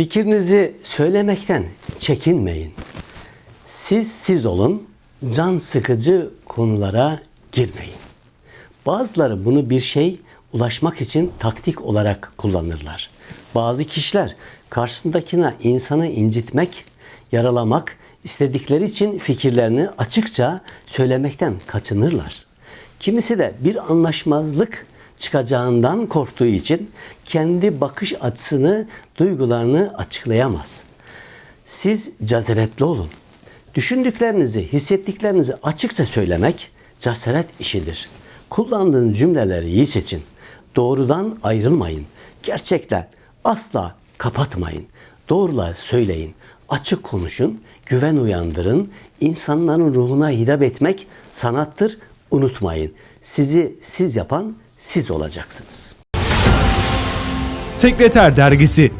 Fikrinizi söylemekten çekinmeyin. Siz siz olun, can sıkıcı konulara girmeyin. Bazıları bunu bir şey ulaşmak için taktik olarak kullanırlar. Bazı kişiler karşısındakine insanı incitmek, yaralamak istedikleri için fikirlerini açıkça söylemekten kaçınırlar. Kimisi de bir anlaşmazlık çıkacağından korktuğu için kendi bakış açısını, duygularını açıklayamaz. Siz caziretli olun. Düşündüklerinizi, hissettiklerinizi açıkça söylemek cesaret işidir. Kullandığınız cümleleri iyi seçin. Doğrudan ayrılmayın. Gerçekle asla kapatmayın. Doğrular söyleyin. Açık konuşun. Güven uyandırın. İnsanların ruhuna hitap etmek sanattır. Unutmayın. Sizi siz yapan siz olacaksınız. Sekreter Dergisi